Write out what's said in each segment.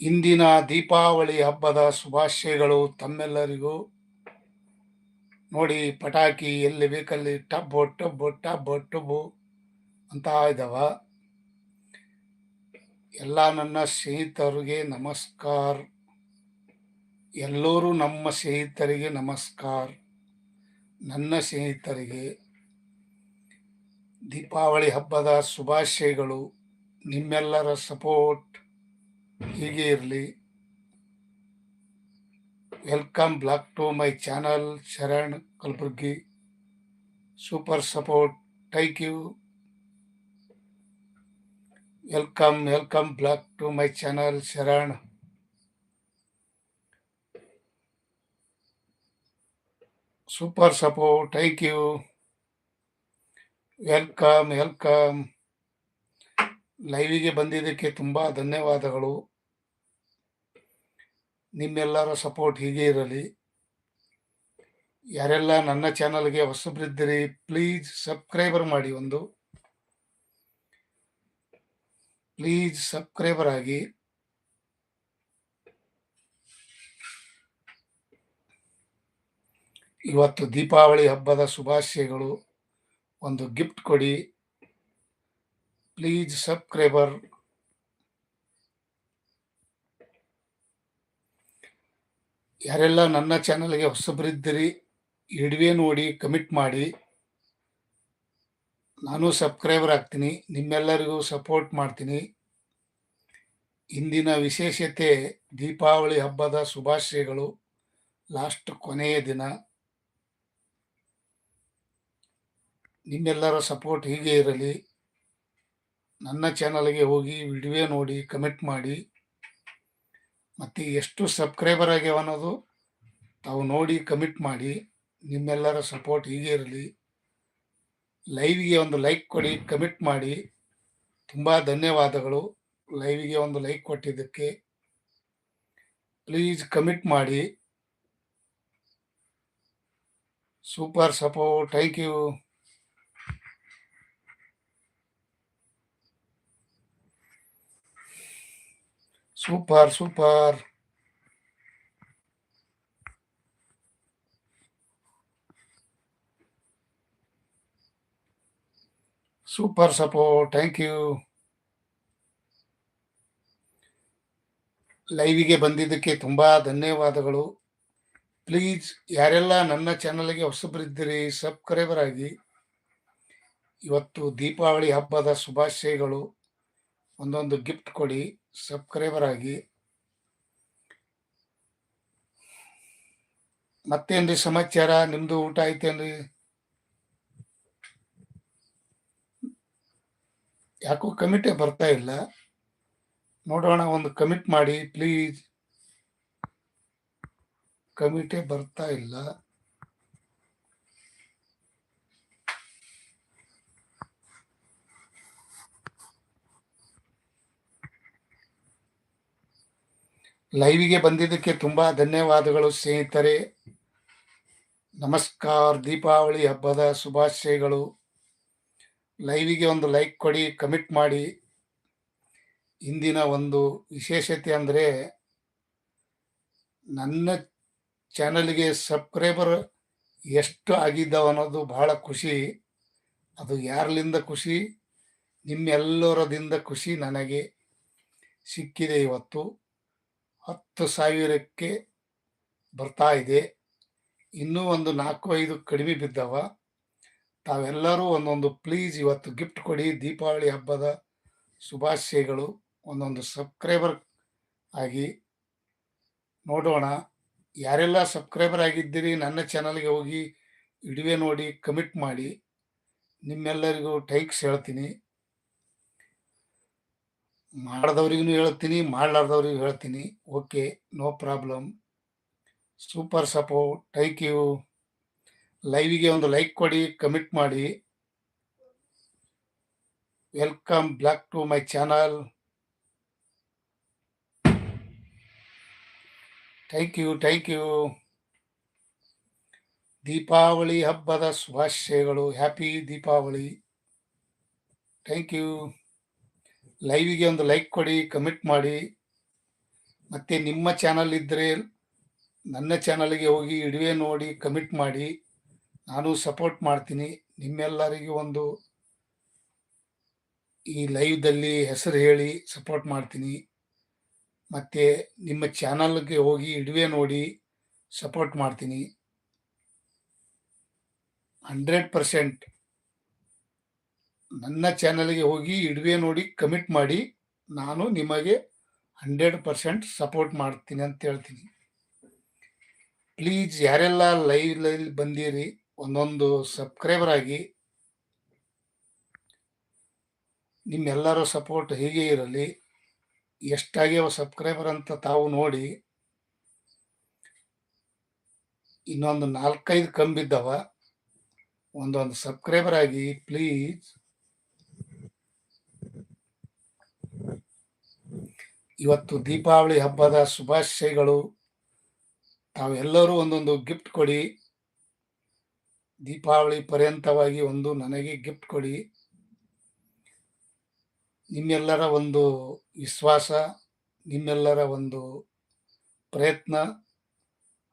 ಇಂದಿನ ದೀಪಾವಳಿ ಹಬ್ಬದ ಶುಭಾಶಯಗಳು ತಮ್ಮೆಲ್ಲರಿಗೂ. ನೋಡಿ, ಪಟಾಕಿ ಎಲ್ಲಿ ಬೇಕಲ್ಲಿ ಟಬ್ಬು ಟಬ್ಬು ಟಬ್ಬು ಟಬ್ಬು ಅಂತ ಇದ್ದಾವ ಎಲ್ಲ ನನ್ನ ಸ್ನೇಹಿತರಿಗೆ ನಮಸ್ಕಾರ. ಎಲ್ಲರೂ ನಮ್ಮ ಸ್ನೇಹಿತರಿಗೆ ನಮಸ್ಕಾರ. ನನ್ನ ಸ್ನೇಹಿತರಿಗೆ ದೀಪಾವಳಿ ಹಬ್ಬದ ಶುಭಾಶಯಗಳು. ನಿಮ್ಮೆಲ್ಲರ ಸಪೋರ್ಟ್. ಹೀಗೆ ಇರಲಿ welcome back to my channel Sharan Kalaburagi super support thank you welcome welcome back to my channel Sharan super support thank you welcome welcome ಲೈವಿಗೆ ಬಂದಿದ್ದಕ್ಕೆ ತುಂಬ ಧನ್ಯವಾದಗಳು. ನಿಮ್ಮೆಲ್ಲರ ಸಪೋರ್ಟ್ ಹೀಗೆ ಇರಲಿ. ಯಾರೆಲ್ಲ ನನ್ನ ಚಾನಲ್ಗೆ ಹೊಸಬ್ರಿದ್ದಿರಿ ಪ್ಲೀಸ್ ಸಬ್ಸ್ಕ್ರೈಬರ್ ಮಾಡಿ ಒಂದು. ಪ್ಲೀಸ್ ಸಬ್ಸ್ಕ್ರೈಬರ್ ಆಗಿ. ಇವತ್ತು ದೀಪಾವಳಿ ಹಬ್ಬದ ಶುಭಾಶಯಗಳು. ಒಂದು ಗಿಫ್ಟ್ ಕೊಡಿ. ಪ್ಲೀಸ್ ಸಬ್ಸ್ಕ್ರೈಬರ್ ಯಾರೆಲ್ಲ ನನ್ನ ಚಾನಲ್ಗೆ ಹೊಸಬರಿದ್ದೀರಿ ಇಡುವೆ ನೋಡಿ, ಕಮಿಟ್ ಮಾಡಿ. ನಾನು ಸಬ್ಸ್ಕ್ರೈಬರ್ ಆಗ್ತೀನಿ, ನಿಮ್ಮೆಲ್ಲರಿಗೂ ಸಪೋರ್ಟ್ ಮಾಡ್ತೀನಿ. ಇಂದಿನ ವಿಶೇಷತೆ, ದೀಪಾವಳಿ ಹಬ್ಬದ ಶುಭಾಶಯಗಳು. ಲಾಸ್ಟ್ ಕೊನೆಯ ದಿನ. ನಿಮ್ಮೆಲ್ಲರ ಸಪೋರ್ಟ್ ಹೀಗೆ ಇರಲಿ. ನನ್ನ ಚಾನಲ್ಗೆ ಹೋಗಿ ವಿಡಿಯೋ ನೋಡಿ, ಕಮೆಂಟ್ ಮಾಡಿ. ಮತ್ತು ಎಷ್ಟು ಸಬ್ಸ್ಕ್ರೈಬರ್ ಆಗ್ಯಾವ ಅನ್ನೋದು ತಾವು ನೋಡಿ, ಕಮಿಟ್ ಮಾಡಿ. ನಿಮ್ಮೆಲ್ಲರ ಸಪೋರ್ಟ್ ಹೀಗೆ ಇರಲಿ. ಲೈವ್ಗೆ ಒಂದು ಲೈಕ್ ಕೊಡಿ, ಕಮಿಟ್ ಮಾಡಿ. ತುಂಬ ಧನ್ಯವಾದಗಳು. ಲೈವ್ಗೆ ಒಂದು ಲೈಕ್ ಕೊಟ್ಟಿದ್ದಕ್ಕೆ. ಪ್ಲೀಸ್ ಕಮಿಟ್ ಮಾಡಿ. Super support, thank you. Super super super support thank you ಲೈವಿಗೆ ಬಂದಿದ್ದಕ್ಕೆ ತುಂಬ ಧನ್ಯವಾದಗಳು. ಪ್ಲೀಸ್ ಯಾರೆಲ್ಲ ನನ್ನ ಚಾನಲ್ಗೆ ಹೊಸಬರಿದ್ದೀರಿ ಸಬ್ಸ್ಕ್ರೈಬರ್ ಆಗಿ. ಇವತ್ತು ದೀಪಾವಳಿ ಹಬ್ಬದ ಶುಭಾಶಯಗಳು. ಒಂದೊಂದು ಗಿಫ್ಟ್ ಕೊಡಿ. ಸಬ್ಸ್ಕ್ರೈಬರ್ ಆಗಿ ಮತ್ತೇನ್ರಿ ಸಮಾಚಾರ? ನಿಮ್ದು ಊಟ ಐತೇನ್ರಿ ಯಾಕೋ ಕಮಿಟೇ ಬರ್ತಾ ಇಲ್ಲ. ನೋಡೋಣ, ಒಂದು ಕಮಿಟ್ ಮಾಡಿ, ಪ್ಲೀಸ್. ಕಮಿಟೇ ಬರ್ತಾ ಇಲ್ಲ. ಲೈವಿಗೆ ಬಂದಿದ್ದಕ್ಕೆ ತುಂಬ ಧನ್ಯವಾದಗಳು ಸ್ನೇಹಿತರೆ. ನಮಸ್ಕಾರ, ದೀಪಾವಳಿ ಹಬ್ಬದ ಶುಭಾಶಯಗಳು. ಲೈವಿಗೆ ಒಂದು ಲೈಕ್ ಕೊಡಿ ಕಮಿಟ್ ಮಾಡಿ. ಇಂದಿನ ಒಂದು ವಿಶೇಷತೆ ಅಂದರೆ ನನ್ನ ಚಾನಲ್ಗೆ ಸಬ್ಸ್ಕ್ರೈಬರ್ ಎಷ್ಟು ಆಗಿದ್ದಾವ ಅನ್ನೋದು ಬಹಳ ಖುಷಿ. ಅದು ಯಾರಲಿಂದ ಖುಷಿ? ನಿಮ್ಮೆಲ್ಲರದಿಂದ ಖುಷಿ ನನಗೆ ಸಿಕ್ಕಿದೆ ಇವತ್ತು. ಹತ್ತು ಸಾವಿರಕ್ಕೆ ಬರ್ತಾ ಇದೆ. ಇನ್ನೂ ಒಂದು ನಾಲ್ಕು, ಐದು ಕಡಿಮೆ ಬಿದ್ದವ. ತಾವೆಲ್ಲರೂ ಒಂದೊಂದು ಪ್ಲೀಸ್ ಇವತ್ತು ಗಿಫ್ಟ್ ಕೊಡಿ. ದೀಪಾವಳಿ ಹಬ್ಬದ ಶುಭಾಶಯಗಳು. ಒಂದೊಂದು ಸಬ್ಸ್ಕ್ರೈಬರ್ ಆಗಿ ನೋಡೋಣ. ಯಾರೆಲ್ಲ ಸಬ್ಸ್ಕ್ರೈಬರ್ ಆಗಿದ್ದೀರಿ, ನನ್ನ ಚಾನಲ್ಗೆ ಹೋಗಿ ಇಡುವೆ ನೋಡಿ ಕಮಿಟ್ ಮಾಡಿ. ನಿಮ್ಮೆಲ್ಲರಿಗೂ ಟೈಕ್ಸ್ ಹೇಳ್ತೀನಿ. ಮಾಡಿದವ್ರಿಗೂ ಹೇಳ್ತೀನಿ, ಮಾಡಲಾರ್ದವ್ರಿಗೂ ಹೇಳ್ತೀನಿ. Okay, no problem. Super support thank you. ಲೈವಿಗೆ ಒಂದು ಲೈಕ್ ಕೊಡಿ, ಕಮಿಟ್ ಮಾಡಿ. Welcome back to my channel. Thank you thank you. Deepavali ಹಬ್ಬದ ಶುಭಾಶಯಗಳು. ಹ್ಯಾಪಿ ದೀಪಾವಳಿ. Thank you. ಲೈವಿಗೆ ಒಂದು ಲೈಕ್ ಕೊಡಿ ಕಮಿಟ್ ಮಾಡಿ. ಮತ್ತೆ ನಿಮ್ಮ ಚಾನಲ್ ಇದ್ದರೆ ನನ್ನ ಚಾನಲ್ಗೆ ಹೋಗಿ ಇಡುವೆ ನೋಡಿ ಕಮಿಟ್ ಮಾಡಿ. ನಾನು ಸಪೋರ್ಟ್ ಮಾಡ್ತೀನಿ. ನಿಮ್ಮೆಲ್ಲರಿಗೂ ಒಂದು ಈ ಲೈವ್ದಲ್ಲಿ ಹೆಸರು ಹೇಳಿ ಸಪೋರ್ಟ್ ಮಾಡ್ತೀನಿ. ಮತ್ತು ನಿಮ್ಮ ಚಾನಲ್ಗೆ ಹೋಗಿ ಇಡುವೆ ನೋಡಿ ಸಪೋರ್ಟ್ ಮಾಡ್ತೀನಿ. ಹಂಡ್ರೆಡ್ ಪರ್ಸೆಂಟ್ ನನ್ನ ಚಾನಲ್ಗೆ ಹೋಗಿ ಇಡ್ವೆ ನೋಡಿ ಕಮಿಟ್ ಮಾಡಿ, ನಾನು ನಿಮಗೆ ಹಂಡ್ರೆಡ್ ಪರ್ಸೆಂಟ್ ಸಪೋರ್ಟ್ ಮಾಡ್ತೀನಿ ಅಂತ ಹೇಳ್ತೀನಿ. ಪ್ಲೀಸ್ ಯಾರೆಲ್ಲ ಲೈವ್ ಲೈವ್ ಬಂದಿರಿ, ಒಂದೊಂದು ಸಬ್ಸ್ಕ್ರೈಬರ್ ಆಗಿ. ನಿಮ್ಮೆಲ್ಲರ ಸಪೋರ್ಟ್ ಹೀಗೆ ಇರಲಿ. ಎಷ್ಟಾಗ್ಯಾವ ಸಬ್ಸ್ಕ್ರೈಬರ್ ಅಂತ ತಾವು ನೋಡಿ. ಇನ್ನೊಂದು ನಾಲ್ಕೈದು ಕಂಬಿದ್ದವ, ಒಂದೊಂದು ಸಬ್ಸ್ಕ್ರೈಬರ್ ಆಗಿ, ಪ್ಲೀಸ್. ಇವತ್ತು ದೀಪಾವಳಿ ಹಬ್ಬದ ಶುಭಾಶಯಗಳು. ತಾವೆಲ್ಲರೂ ಒಂದೊಂದು ಗಿಫ್ಟ್ ಕೊಡಿ. ದೀಪಾವಳಿ ಪರ್ಯಂತವಾಗಿ ಒಂದು ನನಗೆ ಗಿಫ್ಟ್ ಕೊಡಿ. ನಿಮ್ಮೆಲ್ಲರ ಒಂದು ವಿಶ್ವಾಸ, ನಿಮ್ಮೆಲ್ಲರ ಒಂದು ಪ್ರಯತ್ನ.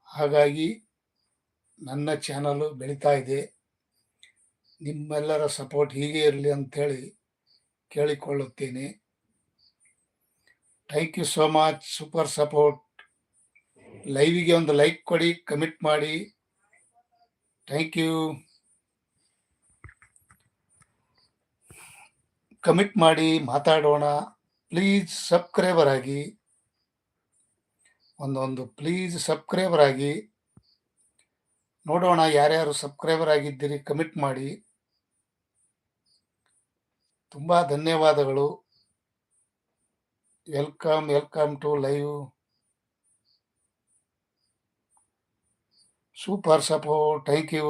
ಹಾಗಾಗಿ ನನ್ನ ಚಾನಲು ಬೆಳೀತಾ ಇದೆ. ನಿಮ್ಮೆಲ್ಲರ ಸಪೋರ್ಟ್ ಹೀಗೆ ಇರಲಿ ಅಂಥೇಳಿ ಕೇಳಿಕೊಳ್ಳುತ್ತೇನೆ. Thank you so much super support ಲೈವಿಗೆ ಒಂದು ಲೈಕ್ ಕೊಡಿ ಕಮಿಟ್ ಮಾಡಿ. ಥ್ಯಾಂಕ್ ಯು ಕಮಿಟ್ ಮಾಡಿ, ಮಾತಾಡೋಣ. ಪ್ಲೀಸ್ ಸಬ್ಸ್ಕ್ರೈಬರ್ ಆಗಿ. ಒಂದೊಂದು ಪ್ಲೀಸ್ ಸಬ್ಸ್ಕ್ರೈಬರ್ ಆಗಿ. ನೋಡೋಣ ಯಾರ್ಯಾರು ಸಬ್ಸ್ಕ್ರೈಬರ್ ಆಗಿದ್ದೀರಿ ಕಮಿಟ್ ಮಾಡಿ. ತುಂಬ ಧನ್ಯವಾದಗಳು. Welcome welcome to live super support thank you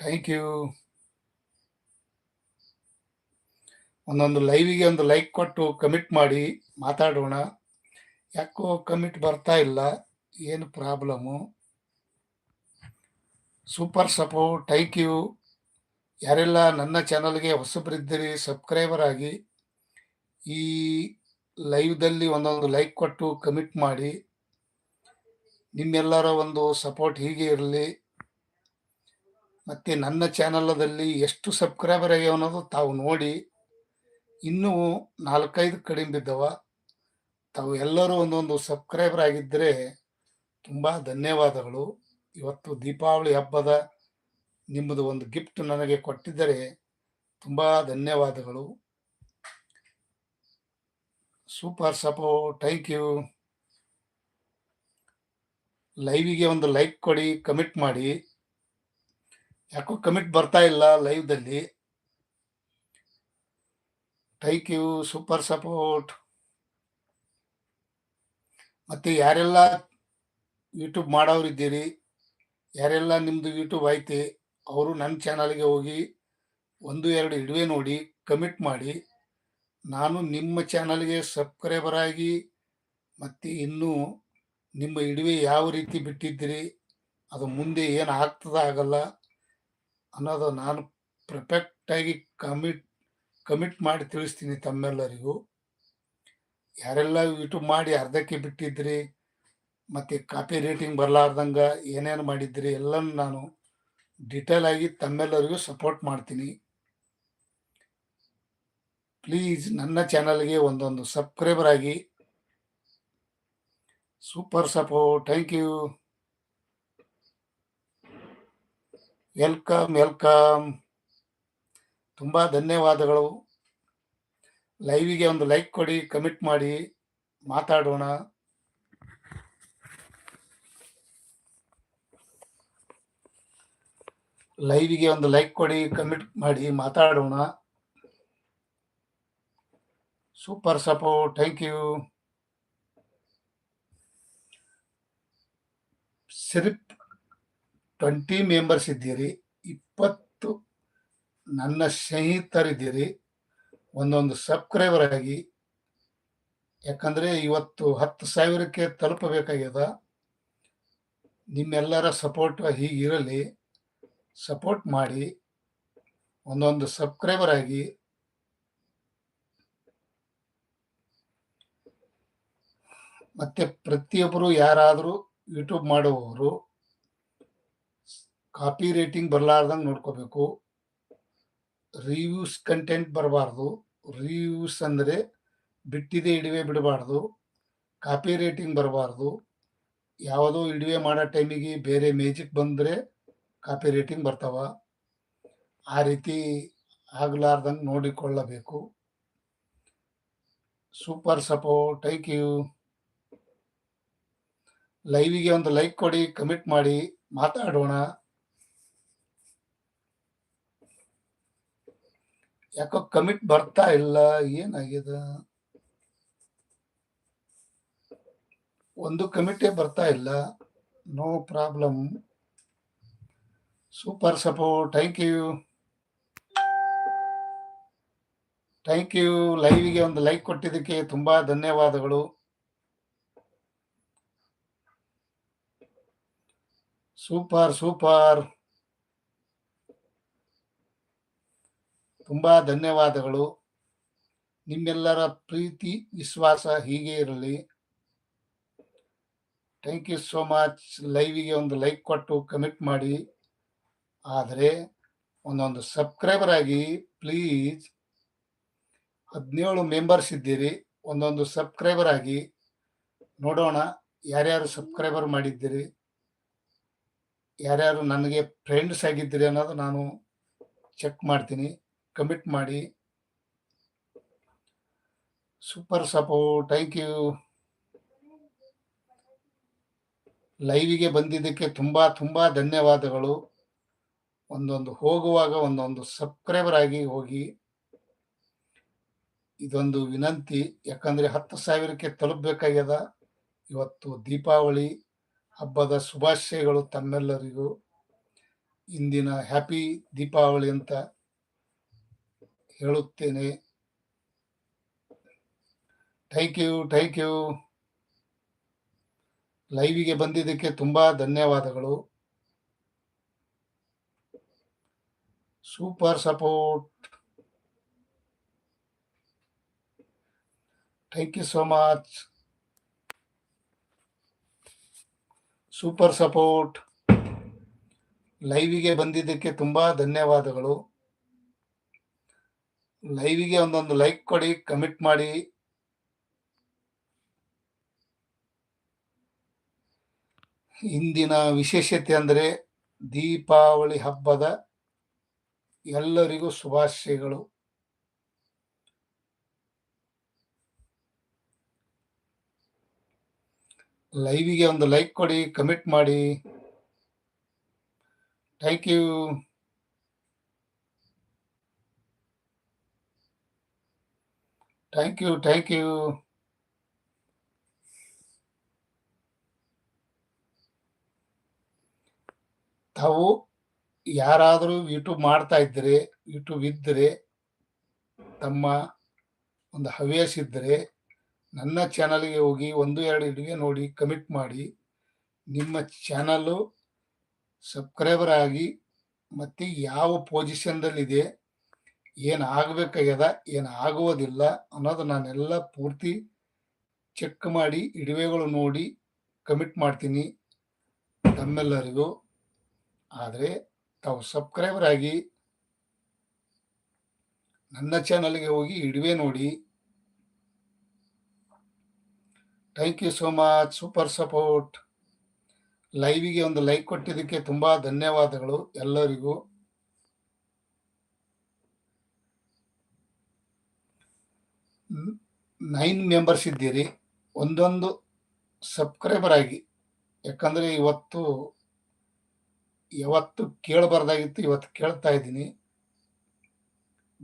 thank you ಒಂದೊಂದು ಲೈವಿಗೆ ಒಂದು ಲೈಕ್ ಕೊಟ್ಟು ಕಮಿಟ್ ಮಾಡಿ ಮಾತಾಡೋಣ. ಯಾಕೋ ಕಮಿಟ್ ಬರ್ತಾ ಇಲ್ಲ, ಏನು problem super support thank you ಯಾರೆಲ್ಲ ನನ್ನ ಚಾನಲ್ಗೆ ಹೊಸಬರಿದ್ದೀರಿ ಸಬ್ಸ್ಕ್ರೈಬರ್ ಆಗಿ ಈ ಲೈವ್ದಲ್ಲಿ ಒಂದೊಂದು ಲೈಕ್ ಕೊಟ್ಟು ಕಮಿಟ್ ಮಾಡಿ. ನಿಮ್ಮೆಲ್ಲರ ಒಂದು ಸಪೋರ್ಟ್ ಹೀಗೆ ಇರಲಿ. ಮತ್ತು ನನ್ನ ಚಾನಲದಲ್ಲಿ ಎಷ್ಟು ಸಬ್ಸ್ಕ್ರೈಬರ್ ಆಗ್ಯಾವ ಅನ್ನೋದು ತಾವು ನೋಡಿ. ಇನ್ನೂ ನಾಲ್ಕೈದು ಕಡಿಮೆ ಬಿದ್ದವ. ತಾವು ಎಲ್ಲರೂ ಒಂದೊಂದು ಸಬ್ಸ್ಕ್ರೈಬರ್ ಆಗಿದ್ದರೆ ತುಂಬ ಧನ್ಯವಾದಗಳು. ಇವತ್ತು ದೀಪಾವಳಿ ಹಬ್ಬದ ನಿಮ್ಮದು ಒಂದು ಗಿಫ್ಟ್ ನನಗೆ ಕೊಟ್ಟಿದ್ದರೆ ತುಂಬ ಧನ್ಯವಾದಗಳು. ಸೂಪರ್ ಸಪೋರ್ಟ್ ಥ್ಯಾಂಕ್ ಯು ಲೈವಿಗೆ ಒಂದು ಲೈಕ್ ಕೊಡಿ ಕಮಿಟ್ ಮಾಡಿ. ಯಾಕೋ ಕಮಿಟ್ ಬರ್ತಾ ಇಲ್ಲ ಲೈವ್ದಲ್ಲಿ ಥ್ಯಾಂಕ್ ಯು ಸೂಪರ್ ಸಪೋರ್ಟ್ ಮತ್ತು ಯಾರೆಲ್ಲ ಯೂಟ್ಯೂಬ್ ಮಾಡೋರಿದ್ದೀರಿ ಯಾರೆಲ್ಲ ನಿಮ್ಮದು ಯೂಟ್ಯೂಬ್ ಐತೆ ಅವರು ನನ್ನ ಚಾನಲ್ಗೆ ಹೋಗಿ ಒಂದು, ಎರಡು ಇಡುವೆ ನೋಡಿ, ಕಮಿಟ್ ಮಾಡಿ. ನಾನು ನಿಮ್ಮ ಚಾನಲ್ಗೆ ಸಬ್ಸ್ಕ್ರೈಬರ್ ಆಗಿ ಮತ್ತು ಇನ್ನೂ ನಿಮ್ಮ ಇಡುವೆ ಯಾವ ರೀತಿ ಬಿಟ್ಟಿದ್ದೀರಿ, ಅದು ಮುಂದೆ ಏನು ಆಗ್ತದ ಆಗಲ್ಲ ಅನ್ನೋದು ನಾನು ಪರ್ಫೆಕ್ಟಾಗಿ ಕಮಿಟ್ ಕಮಿಟ್ ಮಾಡಿ ತಿಳಿಸ್ತೀನಿ ತಮ್ಮೆಲ್ಲರಿಗೂ. ಯಾರೆಲ್ಲ ಯೂಟ್ಯೂಬ್ ಮಾಡಿ ಅರ್ಧಕ್ಕೆ ಬಿಟ್ಟಿದ್ರಿ, ಮತ್ತು ಕಾಪಿ ರೇಟಿಂಗ್ ಬರಲಾರ್ದಂಗೆ ಏನೇನು ಮಾಡಿದ್ರಿ ಎಲ್ಲನೂ ನಾನು ಡಿಟೇಲ್ ಆಗಿ ತಮ್ಮೆಲ್ಲರಿಗೂ ಸಪೋರ್ಟ್ ಮಾಡ್ತೀನಿ. ಪ್ಲೀಸ್ ನನ್ನ ಚಾನಲ್ಗೆ ಒಂದೊಂದು ಸಬ್ಸ್ಕ್ರೈಬರ್ ಆಗಿ. Super support thank you welcome welcome ತುಂಬ ಧನ್ಯವಾದಗಳು. ಲೈವಿಗೆ ಒಂದು ಲೈಕ್ ಕೊಡಿ ಕಮಿಟ್ ಮಾಡಿ, ಮಾತಾಡೋಣ. ಲೈವಿಗೆ ಒಂದು ಲೈಕ್ ಕೊಡಿ ಕಮಿಟ್ ಮಾಡಿ, ಮಾತಾಡೋಣ. ಸೂಪರ್ ಸಪೋರ್ಟ್ ಥ್ಯಾಂಕ್ ಯು ಸಿರಿಪ್ ಟ್ವೆಂಟಿ ಮೆಂಬರ್ಸ್ ಇದ್ದೀರಿ, ಇಪ್ಪತ್ತು ನನ್ನ ಸ್ನೇಹಿತರಿದ್ದೀರಿ, ಒಂದೊಂದು ಸಬ್ಸ್ಕ್ರೈಬರ್ ಆಗಿ. ಯಾಕಂದರೆ ಇವತ್ತು ಹತ್ತು ಸಾವಿರಕ್ಕೆ ತಲುಪಬೇಕಾಗ್ಯದ. ನಿಮ್ಮೆಲ್ಲರ ಸಪೋರ್ಟ್ ಹೀಗಿರಲಿ. ಸಪೋರ್ಟ್ ಮಾಡಿ ಒಂದೊಂದು ಸಬ್ಸ್ಕ್ರೈಬರ್ ಆಗಿ ಮತ್ತೆ ಪ್ರತಿಯೊಬ್ಬರು ಯಾರಾದರೂ ಯೂಟ್ಯೂಬ್ ಮಾಡುವವರು ಕಾಪಿ ರೇಟಿಂಗ್ ಬರಲಾರ್ದಂಗೆ ನೋಡ್ಕೋಬೇಕು. ರಿವ್ಯೂಸ್ ಕಂಟೆಂಟ್ ಬರಬಾರ್ದು. ರಿವ್ಯೂಸ್ ಅಂದರೆ ಬಿಟ್ಟಿದೆ ಇಡಿವೆ ಬಿಡಬಾರ್ದು. ಕಾಪಿ ರೇಟಿಂಗ್ ಬರಬಾರ್ದು. ಯಾವುದೋ ಇಡಿವೆ ಮಾಡೋ ಟೈಮಿಗೆ ಬೇರೆ ಮೇಜಿಕ್ ಬಂದರೆ ಕಾಪಿ ರೇಟಿಂಗ್ ಬರ್ತಾವ. ಆ ರೀತಿ ಆಗಲಾರ್ದಂಗೆ ನೋಡಿಕೊಳ್ಳಬೇಕು. Super support, thank you. ಲೈವಿಗೆ ಒಂದು ಲೈಕ್ ಕೊಡಿ, ಕಮಿಟ್ ಮಾಡಿ, ಮಾತಾಡೋಣ. ಯಾಕೋ ಕಮಿಟ್ ಬರ್ತಾ ಇಲ್ಲ, ಏನಾಗಿದೆ? ಒಂದು ಕಮಿಟೇ ಬರ್ತಾ ಇಲ್ಲ. No problem. Super support thank you thank you ಲೈವಿಗೆ ಒಂದು ಲೈಕ್ ಕೊಟ್ಟಿದ್ದಕ್ಕೆ ತುಂಬಾ ಧನ್ಯವಾದಗಳು. ಸೂಪರ್ ಸೂಪರ್ ತುಂಬಾ ಧನ್ಯವಾದಗಳು. ನಿಮ್ಮೆಲ್ಲರ ಪ್ರೀತಿ, ವಿಶ್ವಾಸ ಹೀಗೆ ಇರಲಿ. ಥ್ಯಾಂಕ್ ಯು ಸೋ ಮಚ್ ಲೈವಿಗೆ ಒಂದು ಲೈಕ್ ಕೊಟ್ಟು ಕಮಿಟ್ ಮಾಡಿ. ಆದರೆ ಒಂದೊಂದು ಸಬ್ಸ್ಕ್ರೈಬರ್ ಆಗಿ ಪ್ಲೀಸ್ ಹದಿನೇಳು ಮೆಂಬರ್ಸ್ ಇದ್ದೀರಿ. ಒಂದೊಂದು ಸಬ್ಸ್ಕ್ರೈಬರ್ ಆಗಿ ನೋಡೋಣ ಯಾರ್ಯಾರು ಸಬ್ಸ್ಕ್ರೈಬರ್ ಮಾಡಿದ್ದೀರಿ. ಯಾರ್ಯಾರು ನನಗೆ ಫ್ರೆಂಡ್ಸ್ ಆಗಿದ್ದೀರಿ ಅನ್ನೋದು ನಾನು ಚೆಕ್ ಮಾಡ್ತೀನಿ ಕಮಿಟ್ ಮಾಡಿ. ಸೂಪರ್ ಸಪೋರ್ಟ್ ಥ್ಯಾಂಕ್ ಯು ಲೈವಿಗೆ ಬಂದಿದ್ದಕ್ಕೆ ತುಂಬ ತುಂಬ ಧನ್ಯವಾದಗಳು. ಒಂದೊಂದು ಹೋಗುವಾಗ ಒಂದೊಂದು ಸಬ್ಸ್ಕ್ರೈಬರ್ ಆಗಿ ಹೋಗಿ ಇದೊಂದು ವಿನಂತಿ. ಯಾಕಂದ್ರೆ ಹತ್ತು ಸಾವಿರಕ್ಕೆ ತಲುಪಬೇಕಾಗ್ಯದ. ಇವತ್ತು ದೀಪಾವಳಿ, ಹಬ್ಬದ ಶುಭಾಶಯಗಳು ತಮ್ಮೆಲ್ಲರಿಗೂ. ಇಂದಿನ ಹ್ಯಾಪಿ ದೀಪಾವಳಿ ಅಂತ ಹೇಳುತ್ತೇನೆ. ಥ್ಯಾಂಕ್ ಯು ಥ್ಯಾಂಕ್ ಯು ಲೈವಿಗೆ ಬಂದಿದ್ದಕ್ಕೆ ತುಂಬಾ ಧನ್ಯವಾದಗಳು. Super support thank you so much super support ಲೈವಿಗೆ ಬಂದಿದ್ದಕ್ಕೆ ತುಂಬ ಧನ್ಯವಾದಗಳು. ಲೈವಿಗೆ ಒಂದೊಂದು ಲೈಕ್ ಕೊಡಿ ಕಮಿಟ್ ಮಾಡಿ. ಇಂದಿನ ವಿಶೇಷತೆ ಅಂದರೆ ದೀಪಾವಳಿ ಹಬ್ಬದ ಎಲ್ಲರಿಗೂ ಶುಭಾಶಯಗಳು. ಲೈವಿಗೆ ಒಂದು ಲೈಕ್ ಕೊಡಿ, ಕಮೆಂಟ್ ಮಾಡಿ. Thank you. Thank you thank you. ತಾವು ಯಾರಾದರೂ ಯೂಟ್ಯೂಬ್ ಮಾಡ್ತಾ ಇದ್ದರೆ ಯೂಟ್ಯೂಬ್ ಇದ್ದರೆ, ತಮ್ಮ ಒಂದು ಹವ್ಯಾಸ ಇದ್ದರೆ, ನನ್ನ ಚಾನಲ್ಗೆ ಹೋಗಿ ಒಂದು, ಎರಡು ಇಡುಗೆ ನೋಡಿ ಕಮಿಟ್ ಮಾಡಿ, ನಿಮ್ಮ ಚಾನಲ್ಲು ಸಬ್ಸ್ಕ್ರೈಬರ್ ಆಗಿ, ಮತ್ತು ಯಾವ ಪೊಸಿಷನ್ದಲ್ಲಿದೆ ಏನು ಆಗಬೇಕಾಗ್ಯದ, ಏನು ಆಗುವುದಿಲ್ಲ ಅನ್ನೋದು ನಾನೆಲ್ಲ ಪೂರ್ತಿ ಚೆಕ್ ಮಾಡಿ, ಇಡುವೆಗಳು ನೋಡಿ ಕಮಿಟ್ ಮಾಡ್ತೀನಿ ತಮ್ಮೆಲ್ಲರಿಗೂ. ಆದರೆ ತಾವು ಸಬ್ಸ್ಕ್ರೈಬರ್ ಆಗಿ ನನ್ನ ಚಾನಲ್ಗೆ ಹೋಗಿ ಇಡುವೆ ನೋಡಿ. Thank you so much super support ಲೈವಿಗೆ ಒಂದು ಲೈಕ್ ಕೊಟ್ಟಿದ್ದಕ್ಕೆ ತುಂಬ ಧನ್ಯವಾದಗಳು ಎಲ್ಲರಿಗೂ. ನೈನ್ ಮೆಂಬರ್ಸ್ ಇದ್ದೀರಿ. ಒಂದೊಂದು ಸಬ್ಸ್ಕ್ರೈಬರ್ ಆಗಿ. ಯಾಕಂದರೆ ಇವತ್ತು ಯಾವತ್ತು ಕೇಳಬಾರ್ದಾಗಿತ್ತು, ಇವತ್ತು ಕೇಳ್ತಾ ಇದ್ದೀನಿ.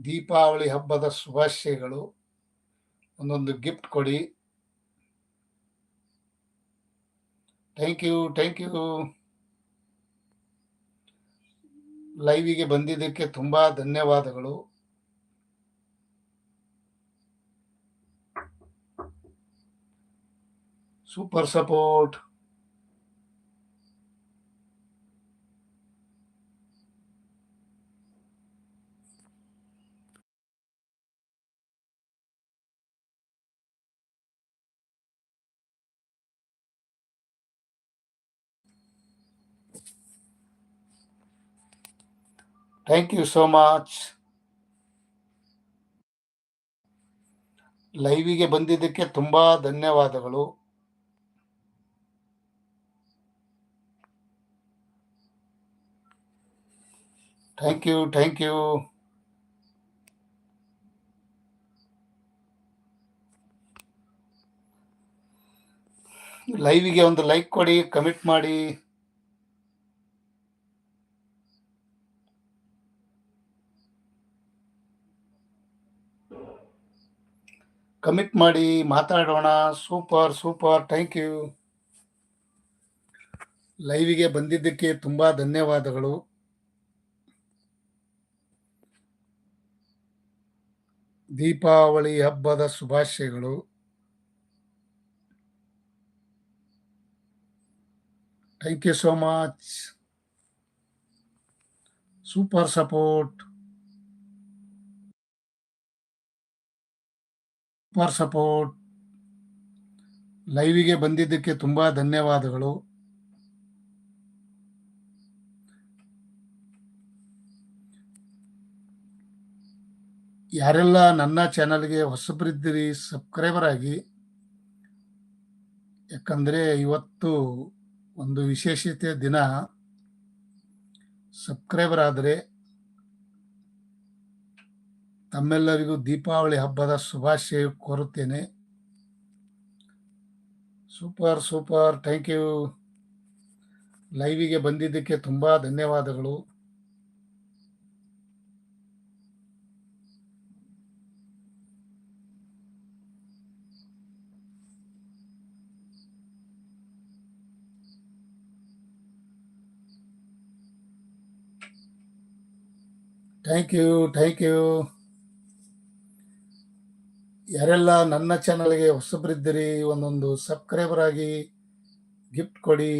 ದೀಪಾವಳಿ ಹಬ್ಬದ ಶುಭಾಶಯಗಳು. ಒಂದೊಂದು ಗಿಫ್ಟ್ ಕೊಡಿ. Thank you thank you. ಲೈವಿಗೆ ಬಂದಿದ್ದಕ್ಕೆ ತುಂಬ ಧನ್ಯವಾದಗಳು. Super support. Thank you so much ಲೈವಿಗೆ ಬಂದಿದ್ದಕ್ಕೆ ತುಂಬ ಧನ್ಯವಾದಗಳು. ಥ್ಯಾಂಕ್ ಯು ಥ್ಯಾಂಕ್ ಯು ಲೈವಿಗೆ ಒಂದು ಲೈಕ್ ಕೊಡಿ ಕಮಿಟ್ ಮಾಡಿ. ಕಮಿಟ್ ಮಾಡಿ, ಮಾತಾಡೋಣ. Super super. ಥ್ಯಾಂಕ್ ಯು ಲೈವಿಗೆ ಬಂದಿದ್ದಕ್ಕೆ ತುಂಬ ಧನ್ಯವಾದಗಳು. ದೀಪಾವಳಿ ಹಬ್ಬದ ಶುಭಾಶಯಗಳು. Thank you so much super support super support ಲೈವಿಗೆ ಬಂದಿದ್ದಕ್ಕೆ ತುಂಬ ಧನ್ಯವಾದಗಳು. ಯಾರೆಲ್ಲ ನನ್ನ ಚಾನಲ್ಗೆ ಹೊಸಬರಿದ್ದೀರಿ ಸಬ್ಸ್ಕ್ರೈಬರ್ ಆಗಿ. ಯಾಕಂದರೆ ಇವತ್ತು ಒಂದು ವಿಶೇಷತೆ ದಿನ. ಸಬ್ಸ್ಕ್ರೈಬರ್ ಆದರೆ ತಮ್ಮೆಲ್ಲರಿಗೂ ದೀಪಾವಳಿ ಹಬ್ಬದ ಶುಭಾಶಯ ಕೋರುತ್ತೇನೆ. Super super. Thank you. ಲೈವಿಗೆ ಬಂದಿದ್ದಕ್ಕೆ ತುಂಬ ಧನ್ಯವಾದಗಳು. Thank you thank you. ಯಾರೆಲ್ಲ ನನ್ನ ಚಾನಲ್ಗೆ ಹೊಸಬ್ರಿದ್ದೀರಿ, ಒಂದೊಂದು ಸಬ್ಸ್ಕ್ರೈಬರ್ ಆಗಿ ಗಿಫ್ಟ್ ಕೊಡಿ.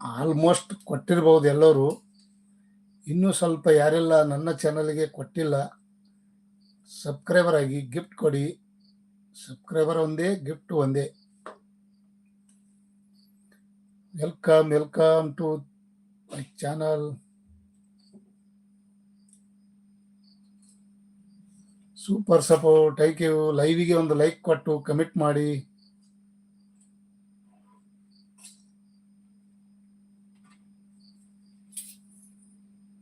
ಆಲ್ಮೋಸ್ಟ್ ಕೊಟ್ಟಿರ್ಬೋದು ಎಲ್ಲರೂ. ಇನ್ನೂ ಸ್ವಲ್ಪ ಯಾರೆಲ್ಲ ನನ್ನ ಚಾನಲ್ಗೆ ಕೊಟ್ಟಿಲ್ಲ, ಸಬ್ಸ್ಕ್ರೈಬರ್ ಆಗಿ ಗಿಫ್ಟ್ ಕೊಡಿ. ಸಬ್ಸ್ಕ್ರೈಬರ್ ಒಂದೇ, ಗಿಫ್ಟ್ ಒಂದೇ. Welcome welcome to my channel. Super support you ಲೈವಿಗೆ ಒಂದು ಲೈಕ್ ಕೊಟ್ಟು ಕಮಿಟ್ ಮಾಡಿ.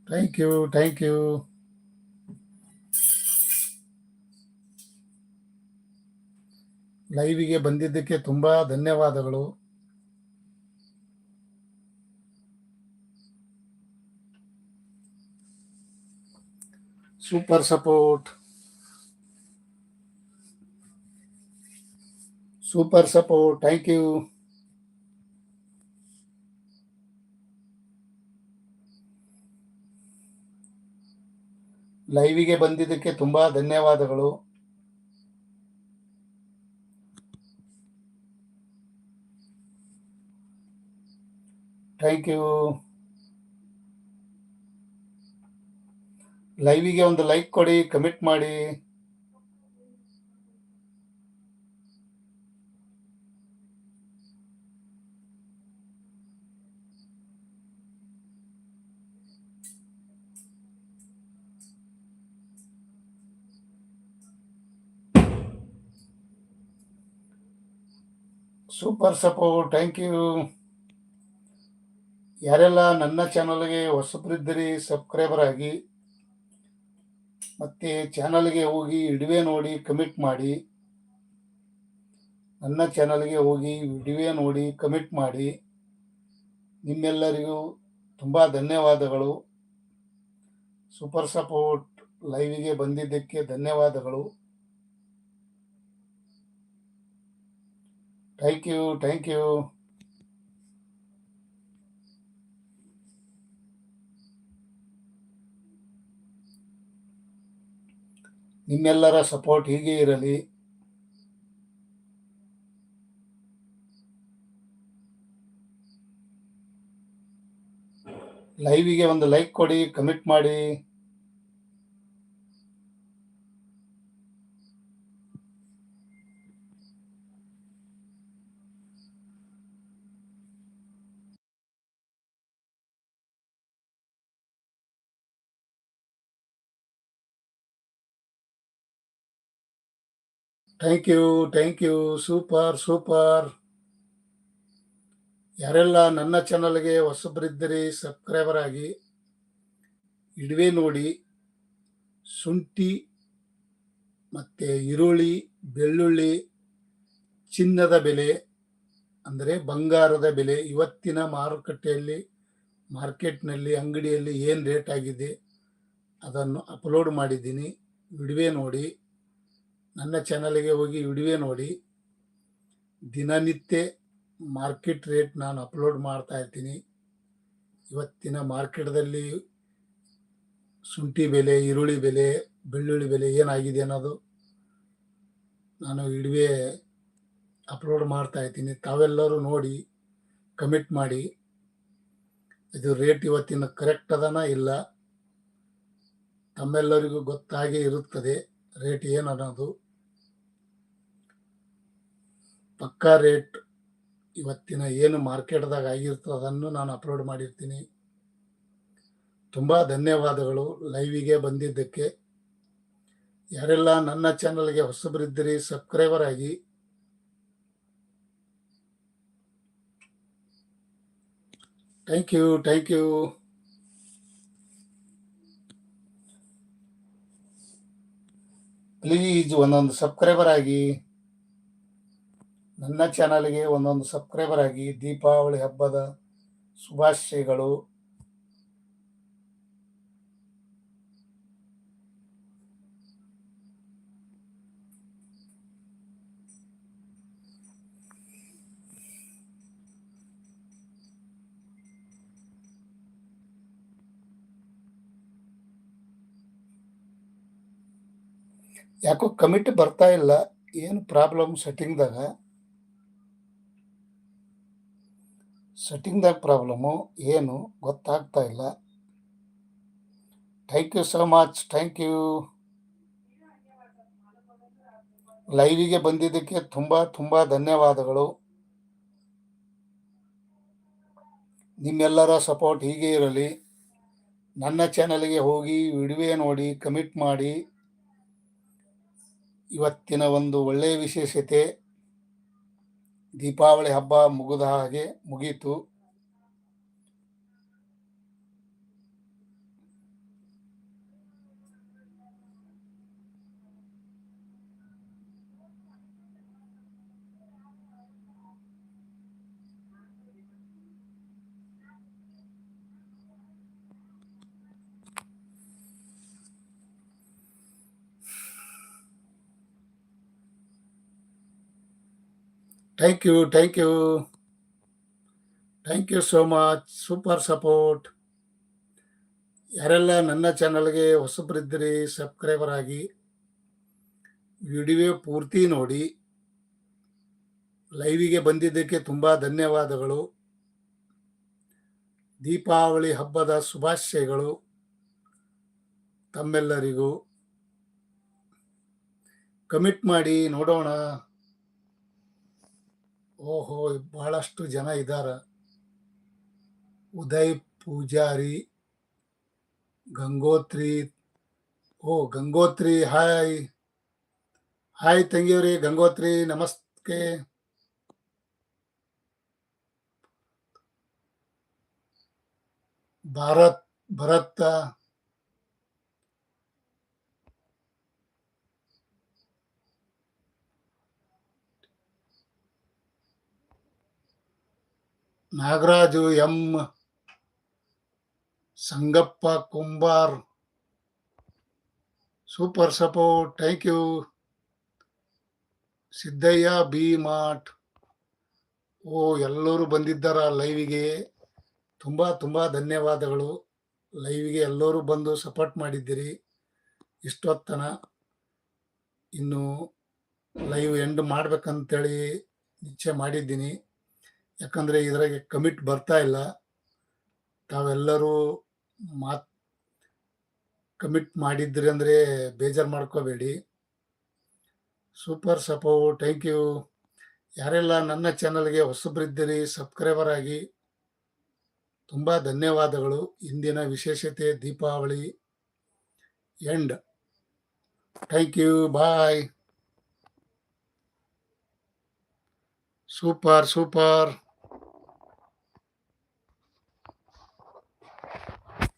ಥ್ಯಾಂಕ್ ಯು ಥ್ಯಾಂಕ್ ಯು ಲೈವಿಗೆ ಬಂದಿದ್ದಕ್ಕೆ ತುಂಬ ಧನ್ಯವಾದಗಳು. Super support super support thank you ಲೈವಿಗೆ ಬಂದಿದ್ದಕ್ಕೆ ತುಂಬ ಧನ್ಯವಾದಗಳು. ಥ್ಯಾಂಕ್ ಯು ಲೈವಿಗೆ ಒಂದು ಲೈಕ್ ಕೊಡಿ ಕಮಿಟ್ ಮಾಡಿ. ಸೂಪರ್ ಸಪೋರ್ಟ್ ಥ್ಯಾಂಕ್ ಯು ಯಾರೆಲ್ಲ ನನ್ನ ಚಾನಲ್ಗೆ ಹೊಸಬ್ರಿದ್ದರಿ ಸಬ್ಸ್ಕ್ರೈಬರ್ ಆಗಿ, ಮತ್ತು ಚಾನಲ್ಗೆ ಹೋಗಿ ವಿಡಿಯೋ ನೋಡಿ ಕಮಿಟ್ ಮಾಡಿ, ನನ್ನ ಚಾನಲ್ಗೆ ಹೋಗಿ ವಿಡಿಯೋ ನೋಡಿ ಕಮಿಟ್ ಮಾಡಿ, ನಿಮ್ಮೆಲ್ಲರಿಗೂ ತುಂಬ ಧನ್ಯವಾದಗಳು. ಸೂಪರ್ ಸಪೋರ್ಟ್ ಲೈವಿಗೆ ಬಂದಿದ್ದಕ್ಕೆ ಧನ್ಯವಾದಗಳು. ಥ್ಯಾಂಕ್ ಯು ಥ್ಯಾಂಕ್ ಯು ನಿಮ್ಮೆಲ್ಲರ ಸಪೋರ್ಟ್ ಹೀಗೆ ಇರಲಿ. ಲೈವಿಗೆ ಒಂದು ಲೈಕ್ ಕೊಡಿ ಕಮಿಟ್ ಮಾಡಿ. Thank you thank you super super ಯಾರೆಲ್ಲ ನನ್ನ ಚಾನಲ್ಗೆ ಹೊಸಬ್ರಿದ್ದರೆ ಸಬ್ಸ್ಕ್ರೈಬರ್ ಆಗಿ, ಇಡುವೆ ನೋಡಿ, ಶುಂಠಿ ಮತ್ತು ಈರುಳ್ಳಿ, ಬೆಳ್ಳುಳ್ಳಿ, ಚಿನ್ನದ ಬೆಲೆ, ಅಂದರೆ ಬಂಗಾರದ ಬೆಲೆ, ಇವತ್ತಿನ ಮಾರುಕಟ್ಟೆಯಲ್ಲಿ, ಮಾರ್ಕೆಟ್ನಲ್ಲಿ, ಅಂಗಡಿಯಲ್ಲಿ ಏನು ರೇಟ್ ಆಗಿದೆ, ಅದನ್ನು ಅಪ್ಲೋಡ್ ಮಾಡಿದ್ದೀನಿ. ವಿಡಿವೆ ನೋಡಿ. ನನ್ನ ಚಾನಲ್ಗೆ ಹೋಗಿ ವಿಡಿಯೋ ನೋಡಿ. ದಿನನಿತ್ಯ ಮಾರ್ಕೆಟ್ ರೇಟ್ ನಾನು ಅಪ್ಲೋಡ್ ಮಾಡ್ತಾ ಇರ್ತೀನಿ. ಇವತ್ತಿನ ಮಾರ್ಕೆಟ್ದಲ್ಲಿ ಶುಂಠಿ ಬೆಲೆ, ಈರುಳ್ಳಿ ಬೆಲೆ, ಬೆಳ್ಳುಳ್ಳಿ ಬೆಲೆ ಏನಾಗಿದೆ ಅನ್ನೋದು ನಾನು ವಿಡಿಯೋ ಅಪ್ಲೋಡ್ ಮಾಡ್ತಾ ಇದ್ದೀನಿ ತಾವೆಲ್ಲರೂ ನೋಡಿ, ಕಮೆಂಟ್ ಮಾಡಿ. ಇದು ರೇಟ್ ಇವತ್ತಿನ ಕರೆಕ್ಟ್ ಅದನ ಇಲ್ಲ? ತಮ್ಮೆಲ್ಲರಿಗೂ ಗೊತ್ತಾಗೇ ಇರುತ್ತದೆ. ರೇಟ್ ಏನು ಅನ್ನೋದು. ಪಕ್ಕಾ ರೇಟ್ ಇವತ್ತಿನ ಏನು ಮಾರ್ಕೆಟ್ದಾಗ ಆಗಿರ್ತದೆ ಅದನ್ನು ನಾನು ಅಪ್ಲೋಡ್ ಮಾಡಿರ್ತೀನಿ. ತುಂಬ ಧನ್ಯವಾದಗಳು ಲೈವಿಗೆ ಬಂದಿದ್ದಕ್ಕೆ. ಯಾರೆಲ್ಲ ನನ್ನ ಚಾನಲ್ಗೆ ಹೊಸಬರಿದ್ದೀರಿ, ಸಬ್ಸ್ಕ್ರೈಬರ್ ಆಗಿ. Thank you thank you. Please ಒಂದೊಂದು ಸಬ್ಸ್ಕ್ರೈಬರ್ ಆಗಿ. ನನ್ನ ಚಾನಲ್ಗೆ ಒಂದೊಂದು ಸಬ್ಸ್ಕ್ರೈಬರ್ ಆಗಿ ದೀಪಾವಳಿ ಹಬ್ಬದ ಶುಭಾಶಯಗಳು. ಯಾಕೋ ಕಮಿಟ್ ಬರ್ತಾ ಇಲ್ಲ, ಏನು ಪ್ರಾಬ್ಲಮ್ ಸೆಟ್ಟಿಂಗ್ದಾಗ ಸೆಟ್ಟಿಂಗ್ದಾಗ ಪ್ರಾಬ್ಲಮ್ಮು ಏನು ಗೊತ್ತಾಗ್ತಾ ಇಲ್ಲ. Thank you so much thank you ಲೈವಿಗೆ ಬಂದಿದ್ದಕ್ಕೆ ತುಂಬ ತುಂಬ ಧನ್ಯವಾದಗಳು. ನಿಮ್ಮೆಲ್ಲರ ಸಪೋರ್ಟ್ ಹೀಗೆ ಇರಲಿ. ನನ್ನ ಚಾನಲ್ಗೆ ಹೋಗಿ ವಿಡಿಯೋ ನೋಡಿ ಕಮಿಟ್ ಮಾಡಿ. ಇವತ್ತಿನ ಒಂದು ಒಳ್ಳೆಯ ವಿಶೇಷತೆ ದೀಪಾವಳಿ ಹಬ್ಬ ಮುಗಿದ ಹಾಗೆ ಮುಗೀತು. Thank you thank you thank you so much super support ಯಾರೆಲ್ಲ ನನ್ನ ಚಾನಲ್ಗೆ ಹೊಸಬರಿದ್ದರೆ, ಸಬ್ಸ್ಕ್ರೈಬರ್ ಆಗಿ, ವಿಡಿಯೋ ಪೂರ್ತಿ ನೋಡಿ. ಲೈವಿಗೆ ಬಂದಿದ್ದಕ್ಕೆ ತುಂಬ ಧನ್ಯವಾದಗಳು. ದೀಪಾವಳಿ ಹಬ್ಬದ ಶುಭಾಶಯಗಳು ತಮ್ಮೆಲ್ಲರಿಗೂ. ಕಮಿಟ್ ಮಾಡಿ ನೋಡೋಣ. ಓಹೋ ಬಹಳಷ್ಟು ಜನ ಇದ್ದಾರೆ ಉದಯ್ ಪೂಜಾರಿ ಗಂಗೋತ್ರಿ ಓ ಗಂಗೋತ್ರಿ ಹಾಯ್ ಹಾಯ್ ತಂಗಿಯವ್ರಿ ಗಂಗೋತ್ರಿ ನಮಸ್ತೆ Bharat Bharat Nagaraju M Sangappa Kumbar. Super support, thank you. Siddayya, B ಮಾಟ್ ಓ, ಎಲ್ಲರೂ ಬಂದಿದ್ದಾರ ಲೈವಿಗೆ? ತುಂಬ ತುಂಬ ಧನ್ಯವಾದಗಳು. ಲೈವಿಗೆ ಎಲ್ಲರೂ ಬಂದು ಸಪೋರ್ಟ್ ಮಾಡಿದ್ದೀರಿ. ಇಷ್ಟೊತ್ತನ ಇನ್ನು ಲೈವ್ ಎಂಡ್ ಮಾಡ್ಬೇಕಂತೇಳಿ ಇಚ್ಛೆ ಮಾಡಿದ್ದೀನಿ. ಯಾಕಂದರೆ ಇದರಾಗೆ ಕಮಿಟ್ ಬರ್ತಾ ಇಲ್ಲ. ತಾವೆಲ್ಲರೂ ಮಾತ್ ಕಮಿಟ್ ಮಾಡಿದ್ರಿ ಅಂದರೆ ಬೇಜಾರು ಮಾಡ್ಕೋಬೇಡಿ. ಸೂಪರ್ ಸಪೋರ್ಟ್ ಥ್ಯಾಂಕ್ ಯು ಯಾರೆಲ್ಲ ನನ್ನ ಚಾನಲ್ಗೆ ಹೊಸಬ್ರಿದ್ದೀರಿ ಸಬ್ಸ್ಕ್ರೈಬರ್ ಆಗಿ, ತುಂಬ ಧನ್ಯವಾದಗಳು. ಇಂದಿನ ವಿಶೇಷತೆ Deepavali end thank you bye super super.